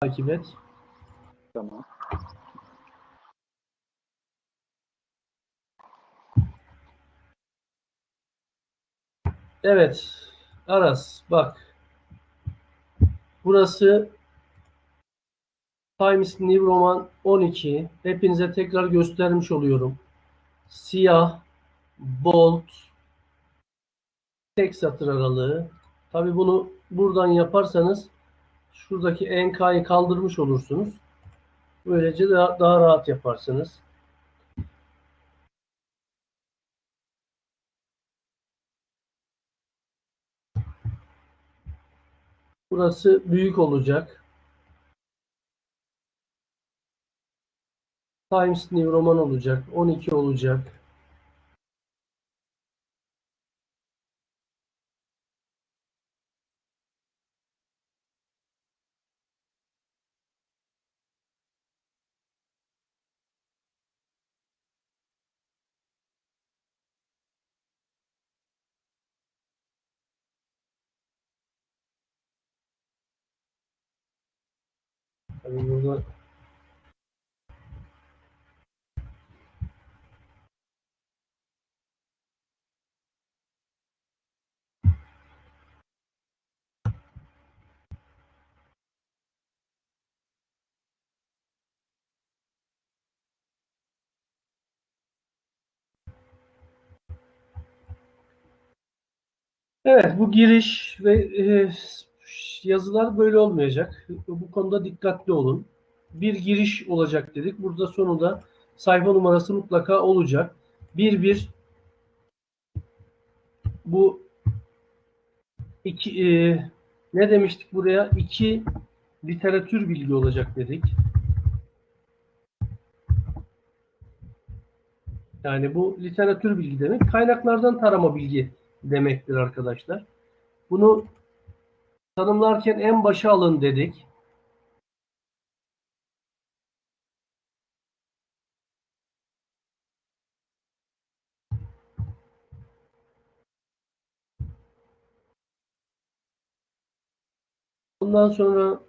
takip et. Tamam. Evet. Aras bak. Burası Times New Roman 12. Hepinize tekrar göstermiş oluyorum. Siyah, bold, tek satır aralığı. Tabi bunu buradan yaparsanız şuradaki enkayı kaldırmış olursunuz. Böylece daha, daha rahat yaparsınız. Burası büyük olacak. Times New Roman olacak. 12 olacak. Tabii burada Evet, bu giriş ve e, yazılar böyle olmayacak. Bu konuda dikkatli olun. Bir giriş olacak dedik. Burada sonunda sayfa numarası mutlaka olacak. Bir bir bu iki e, ne demiştik buraya? İki literatür bilgi olacak dedik. Yani bu literatür bilgi demek. Kaynaklardan tarama bilgi demektir arkadaşlar. Bunu tanımlarken en başa alın dedik. Ondan sonra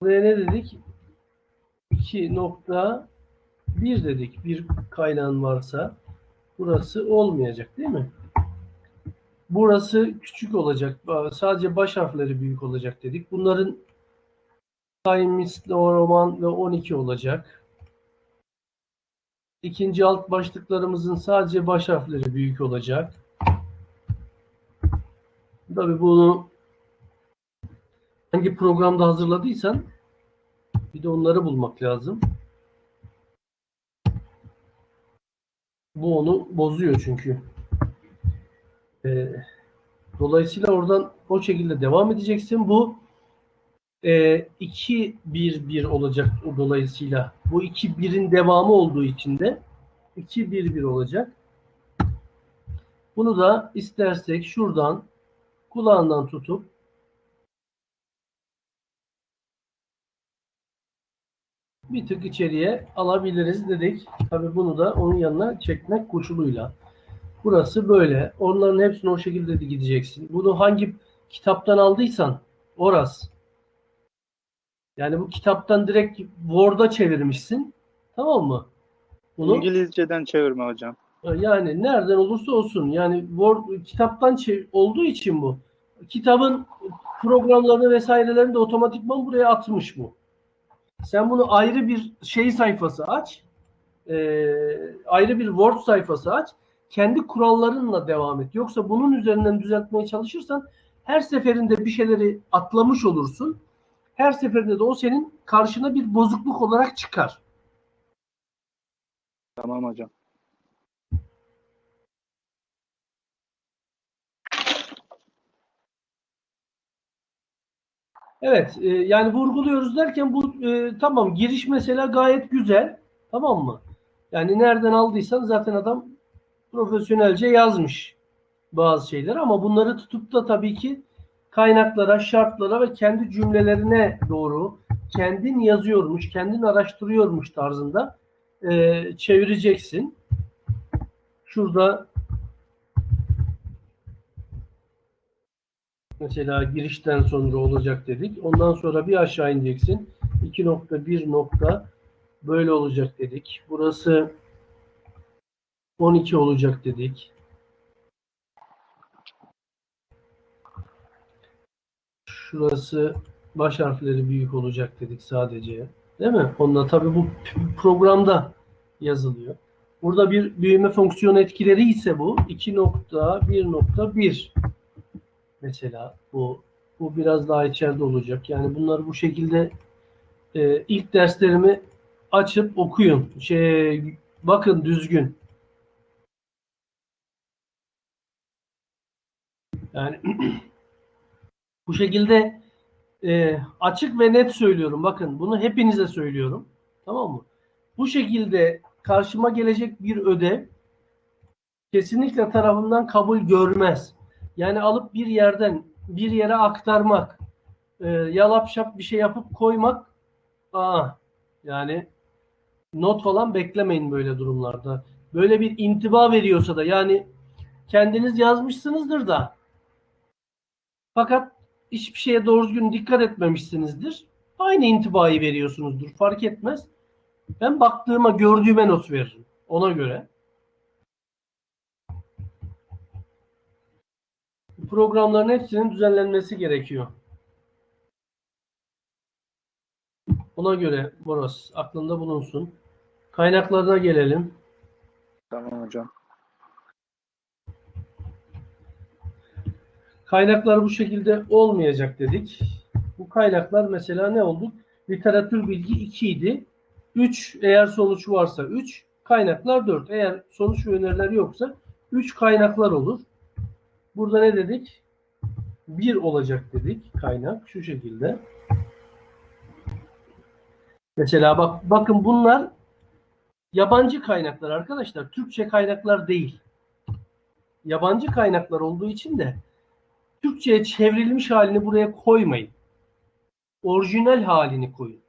buraya ne dedik? 2.1 dedik. Bir kaynağın varsa burası olmayacak değil mi? Burası küçük olacak. Sadece baş harfleri büyük olacak dedik. Bunların Times, Roman ve 12 olacak. İkinci alt başlıklarımızın sadece baş harfleri büyük olacak. Tabii bunu hangi programda hazırladıysan bir de onları bulmak lazım. Bu onu bozuyor çünkü. Ee, dolayısıyla oradan o şekilde devam edeceksin. Bu e, 2-1-1 olacak o dolayısıyla. Bu 2-1'in devamı olduğu için de 2-1-1 olacak. Bunu da istersek şuradan kulağından tutup bir tık içeriye alabiliriz dedik. Tabii bunu da onun yanına çekmek koşuluyla. Burası böyle. Onların hepsini o şekilde de gideceksin. Bunu hangi kitaptan aldıysan orası. Yani bu kitaptan direkt Word'a çevirmişsin. Tamam mı? Bunu, İngilizceden çevirme hocam. yani nereden olursa olsun. Yani Word kitaptan çev- olduğu için bu. Kitabın programlarını vesairelerini de otomatikman buraya atmış bu. Sen bunu ayrı bir şey sayfası aç. Ee, ayrı bir Word sayfası aç. Kendi kurallarınla devam et. Yoksa bunun üzerinden düzeltmeye çalışırsan her seferinde bir şeyleri atlamış olursun. Her seferinde de o senin karşına bir bozukluk olarak çıkar. Tamam hocam. Evet, e, yani vurguluyoruz derken bu e, tamam giriş mesela gayet güzel. Tamam mı? Yani nereden aldıysan zaten adam profesyonelce yazmış bazı şeyler ama bunları tutup da tabii ki kaynaklara, şartlara ve kendi cümlelerine doğru kendin yazıyormuş, kendin araştırıyormuş tarzında e, çevireceksin. Şurada Mesela girişten sonra olacak dedik. Ondan sonra bir aşağı ineceksin. 2.1 nokta böyle olacak dedik. Burası 12 olacak dedik. Şurası baş harfleri büyük olacak dedik sadece. Değil mi? Onunla tabii bu programda yazılıyor. Burada bir büyüme fonksiyonu etkileri ise bu 2.1.1 mesela bu bu biraz daha içeride olacak. Yani bunları bu şekilde e, ilk derslerimi açıp okuyun. Şey bakın düzgün. Yani bu şekilde e, açık ve net söylüyorum. Bakın bunu hepinize söylüyorum. Tamam mı? Bu şekilde karşıma gelecek bir ödev kesinlikle tarafından kabul görmez. Yani alıp bir yerden bir yere aktarmak, e, yalap şap bir şey yapıp koymak, aa, yani not falan beklemeyin böyle durumlarda. Böyle bir intiba veriyorsa da yani kendiniz yazmışsınızdır da fakat hiçbir şeye doğru düzgün dikkat etmemişsinizdir. Aynı intibayı veriyorsunuzdur. Fark etmez. Ben baktığıma, gördüğüme not veririm. Ona göre. Programların hepsinin düzenlenmesi gerekiyor. Ona göre Boros aklında bulunsun. Kaynaklarına gelelim. Tamam hocam. Kaynaklar bu şekilde olmayacak dedik. Bu kaynaklar mesela ne oldu? Literatür bilgi 2 idi. 3 eğer sonuç varsa 3, kaynaklar 4. Eğer sonuç ve öneriler yoksa 3 kaynaklar olur. Burada ne dedik? 1 olacak dedik kaynak şu şekilde. Mesela bak bakın bunlar yabancı kaynaklar arkadaşlar. Türkçe kaynaklar değil. Yabancı kaynaklar olduğu için de Türkçe'ye çevrilmiş halini buraya koymayın. Orijinal halini koyun.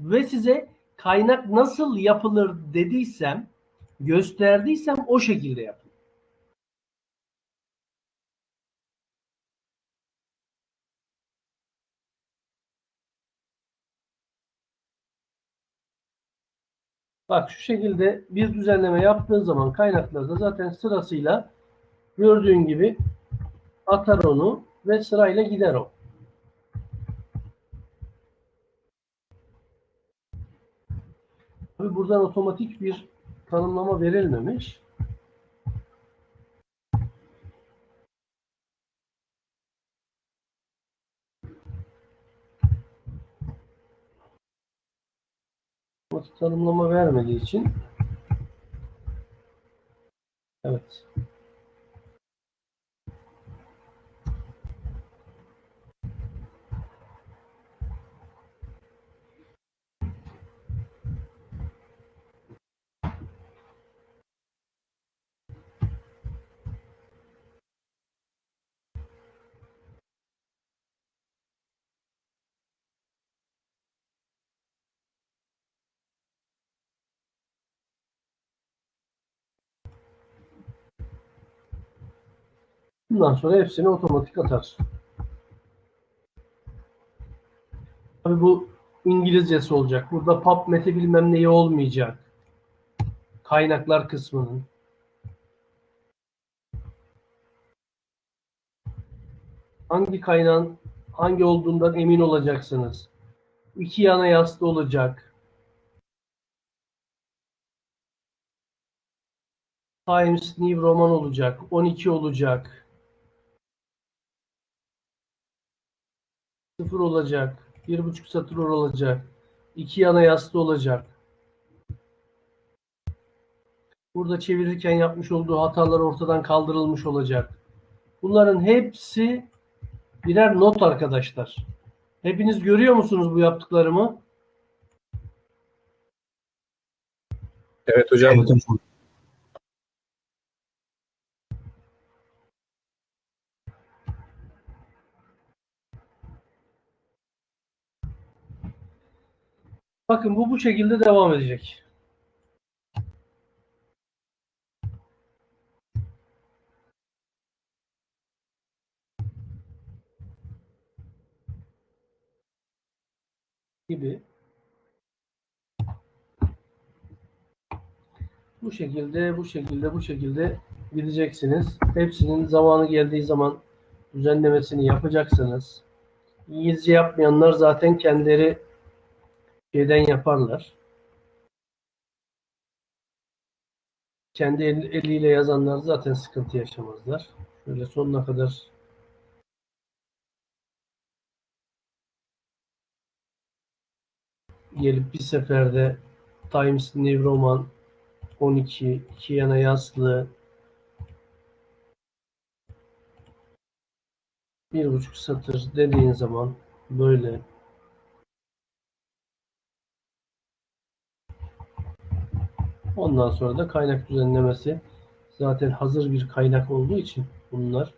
Ve size kaynak nasıl yapılır dediysem, gösterdiysem o şekilde yapın. Bak şu şekilde bir düzenleme yaptığın zaman kaynaklarda zaten sırasıyla gördüğün gibi atar onu ve sırayla gider o. Tabii buradan otomatik bir tanımlama verilmemiş. Otomatik tanımlama vermediği için evet. Bundan sonra hepsini otomatik atar. Tabii bu İngilizcesi olacak. Burada PubMed'i bilmem neyi olmayacak. Kaynaklar kısmının. Hangi kaynağın hangi olduğundan emin olacaksınız. İki yana yaslı olacak. Times New Roman olacak. 12 olacak. Sıfır olacak. Bir buçuk satır olacak. İki yana yaslı olacak. Burada çevirirken yapmış olduğu hatalar ortadan kaldırılmış olacak. Bunların hepsi birer not arkadaşlar. Hepiniz görüyor musunuz bu yaptıklarımı? Evet hocam. Evet hocam. Bakın bu bu şekilde devam edecek. gibi bu şekilde bu şekilde bu şekilde gideceksiniz. Hepsinin zamanı geldiği zaman düzenlemesini yapacaksınız. İngilizce yapmayanlar zaten kendileri şeyden yaparlar. Kendi el- eliyle yazanlar zaten sıkıntı yaşamazlar. Şöyle sonuna kadar gelip bir seferde Times New Roman 12, iki yana yaslı bir buçuk satır dediğin zaman böyle ondan sonra da kaynak düzenlemesi zaten hazır bir kaynak olduğu için bunlar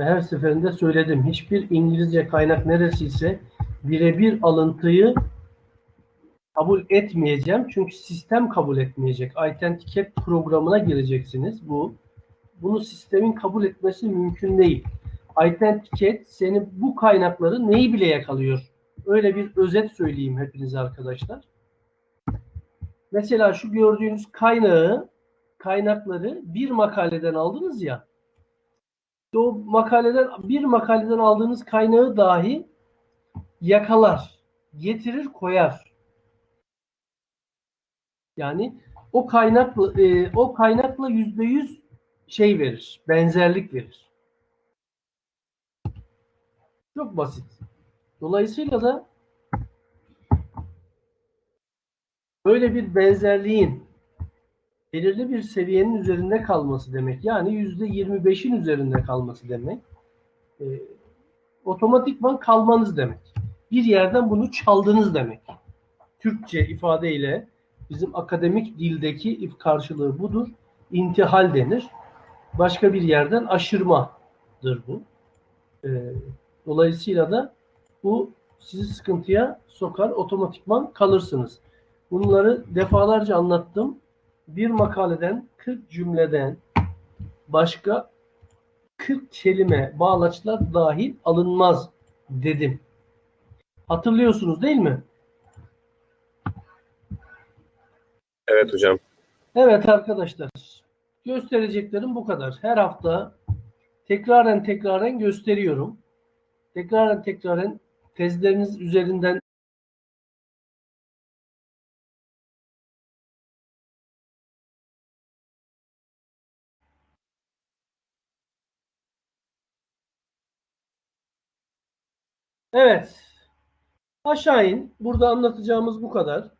Ve her seferinde söyledim. Hiçbir İngilizce kaynak neresiyse birebir alıntıyı kabul etmeyeceğim. Çünkü sistem kabul etmeyecek. Authenticate programına gireceksiniz. Bu. Bunu sistemin kabul etmesi mümkün değil. Authenticate seni bu kaynakları neyi bile yakalıyor. Öyle bir özet söyleyeyim hepinize arkadaşlar. Mesela şu gördüğünüz kaynağı, kaynakları bir makaleden aldınız ya o makaleden bir makaleden aldığınız kaynağı dahi yakalar, getirir, koyar. Yani o kaynakla e, o kaynakla yüzde yüz şey verir, benzerlik verir. Çok basit. Dolayısıyla da böyle bir benzerliğin belirli bir seviyenin üzerinde kalması demek. Yani yüzde 25'in üzerinde kalması demek. E, otomatikman kalmanız demek. Bir yerden bunu çaldınız demek. Türkçe ifadeyle bizim akademik dildeki if karşılığı budur. İntihal denir. Başka bir yerden aşırmadır bu. E, dolayısıyla da bu sizi sıkıntıya sokar. Otomatikman kalırsınız. Bunları defalarca anlattım bir makaleden 40 cümleden başka 40 kelime bağlaçlar dahil alınmaz dedim. Hatırlıyorsunuz değil mi? Evet hocam. Evet arkadaşlar. Göstereceklerim bu kadar. Her hafta tekraren tekraren gösteriyorum. Tekraren tekraren tezleriniz üzerinden Evet. Aşağı in. Burada anlatacağımız bu kadar.